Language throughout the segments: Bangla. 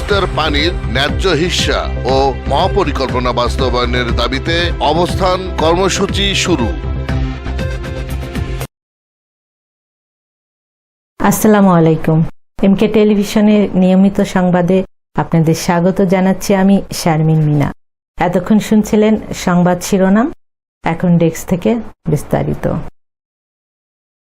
তিস্তার পানির ন্যায্য হিস্সা ও মহাপরিকল্পনা বাস্তবায়নের দাবিতে অবস্থান কর্মসূচি শুরু। আসসালামু আলাইকুম। এমকে টেলিভিশনের নিয়মিত সংবাদে আপনাদের স্বাগত জানাচ্ছি আমি শারমিন মিনা। এতক্ষণ শুনছিলেন সংবাদ শিরোনাম, এখন ডেস্ক থেকে বিস্তারিত।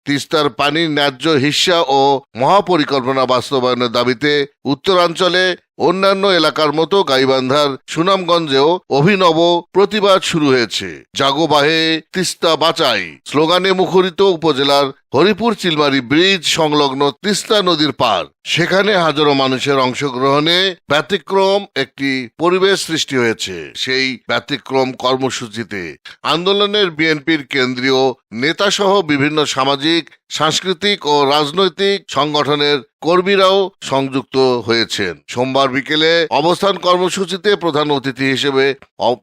তিস্তার পানির ন্যায্য হিস্যা ও মহাপরিকল্পনা বাস্তবায়নের দাবিতে উত্তরাঞ্চলে অন্যান্য এলাকার মতো গাইবান্ধার সুনামগঞ্জেও অভিনব প্রতিবাদ শুরু হয়েছে। জাগো বাহে তিস্তা বাঁচাই। স্লোগানে মুখরিত উপজেলার হরিপুর চিলমারি ব্রিজ সংলগ্ন তিস্তা নদীর পার সেখানে হাজারো মানুষের অংশগ্রহণে ব্যতিক্রম একটি পরিবেশ সৃষ্টি হয়েছে। সেই ব্যতিক্রম কর্মসূচিতে আন্দোলনের বিএনপির কেন্দ্রীয় নেতাসহ বিভিন্ন সামাজিক সাংস্কৃতিক ও রাজনৈতিক সংগঠনের কর্মীরাও সংযুক্ত হয়েছেন। সোমবার বিকেলে অবস্থান কর্মসূচিতে প্রধান অতিথি হিসেবে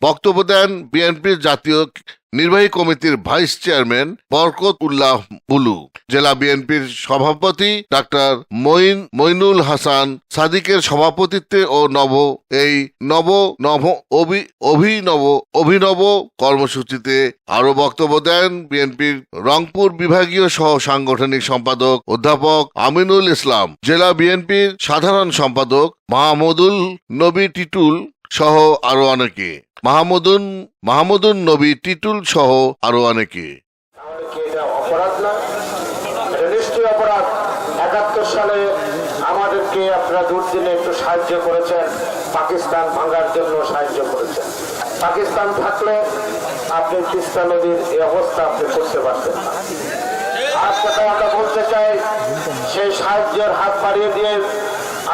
বক্তব্য দেন বিএনপির জাতীয় নির্বাহী কমিটির ভাইস চেয়ারম্যান বরকত উল্লাহ বুলু, জেলা বিএনপির সভাপতি ডাক্তার মঈন মইনুল হাসান, সাদিকের সভাপতিত্বে ও নব, এই নব নব অভি, অভিনব অভিনব কর্মসূচিতে আরও বক্তব্য দেন বিএনপির রংপুর বিভাগীয় সহ সাংগঠনিক সম্পাদক অধ্যাপক আমিনুল ইসলাম, জেলা বিএনপির সাধারণ সম্পাদক মাহমুদুল নবী টিটুল সহ আরও অনেকে। মাহমুদুন মাহমুদুন নবী টিটুল সহ আরও অনেকে। অপরাধ না নিশ্চয়ই অপরাধ। একাত্তর সালে আমাদেরকে আপনারা দুর্দিনে একটু সাহায্য করেছেন। পাকিস্তান ভাঙার জন্য সাহায্য করেছেন। পাকিস্তান থাকলে আপনি তিস্তা নদীর এই অবস্থা আপনি করতে পারতেন আজকে আমরা বলতে চাই, সেই সাহায্যের হাত বাড়িয়ে দিয়ে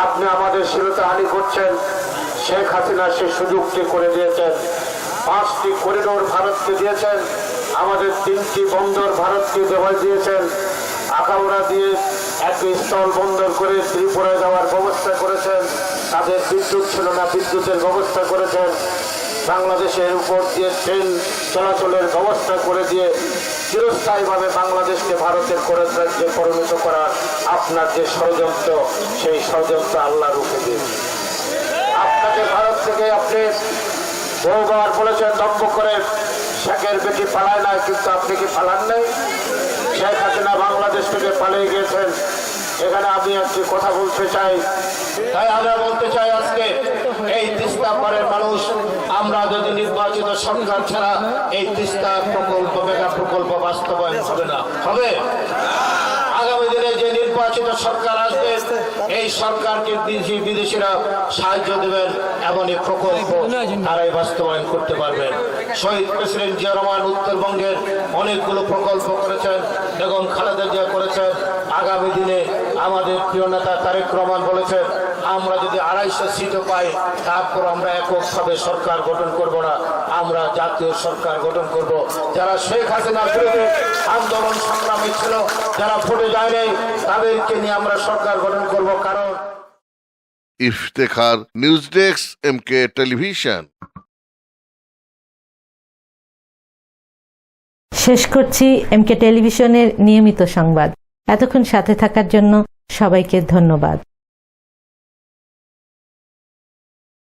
আপনি আমাদের শিরতা হানি করছেন। শেখ হাসিনা সেই সুযোগটি করে দিয়েছেন। পাঁচটি করিডোর ভারতকে দিয়েছেন। আমাদের তিনটি বন্দর ভারতকে দেওয়া দিয়েছেন। আকাউড়া দিয়ে একটি স্থল বন্দর করে ত্রিপুরায় যাওয়ার ব্যবস্থা করেছেন। তাদের বিদ্যুৎ ছিল না, বিদ্যুতের ব্যবস্থা করেছেন। বাংলাদেশের উপর দিয়ে ট্রেন চলাচলের ব্যবস্থা করে দিয়ে চিরস্থায়ীভাবে বাংলাদেশকে ভারতের করে রাজ্যে পরিণত করার আপনার যে ষড়যন্ত্র, সেই ষড়যন্ত্র আল্লাহ রুখে দিয়েছে। আপনাকে ভারত থেকে আপনি বহুবার বলেছেন, দম্ভ করে শেখের বেটি পালায় না কিন্তু আপনি কি পালান নাই? শেখ হাসিনা বাংলাদেশ থেকে পালিয়ে গিয়েছেন। এখানে আমি একটি কথা বলতে চাই। তাই আমরা বলতে চাই আজকে, এই তিস্তা পারের মানুষ, আমরা যদি নির্বাচিত সরকার ছাড়া এই তিস্তা প্রকল্প, মেগা প্রকল্প বাস্তবায়ন হবে না, হবে? নির্বাচিত সরকার আসবে, এই সরকারকে বিদেশি বিদেশিরা সাহায্য দেবেন এমনই প্রকল্প তারাই বাস্তবায়ন করতে পারবেন। শহীদ প্রেসিডেন্ট জিয়া রহমান উত্তরবঙ্গের অনেকগুলো প্রকল্প করেছেন, বেগম খালেদা জিয়া করেছেন। আগামী দিনে আমাদের প্রিয় নেতা তারেক রহমান বলেছেন, আমরা যদি আড়াইশো সিটও পাই, তারপর আমরা এককভাবে সরকার গঠন করব না। আমরা জাতীয় সরকার গঠন করব। যারা শেখ হাসিনার বিরুদ্ধে আন্দোলন সংগ্রামী ছিল যারা ভোটে যায়নি তাদেরকে নিয়ে আমরা সরকার গঠন করব কারণ Iftekhar news desk M K television. শেষ করছি এমকে টেলিভিশনের নিয়মিত সংবাদ। এতক্ষণ সাথে থাকার জন্য সবাইকে ধন্যবাদ।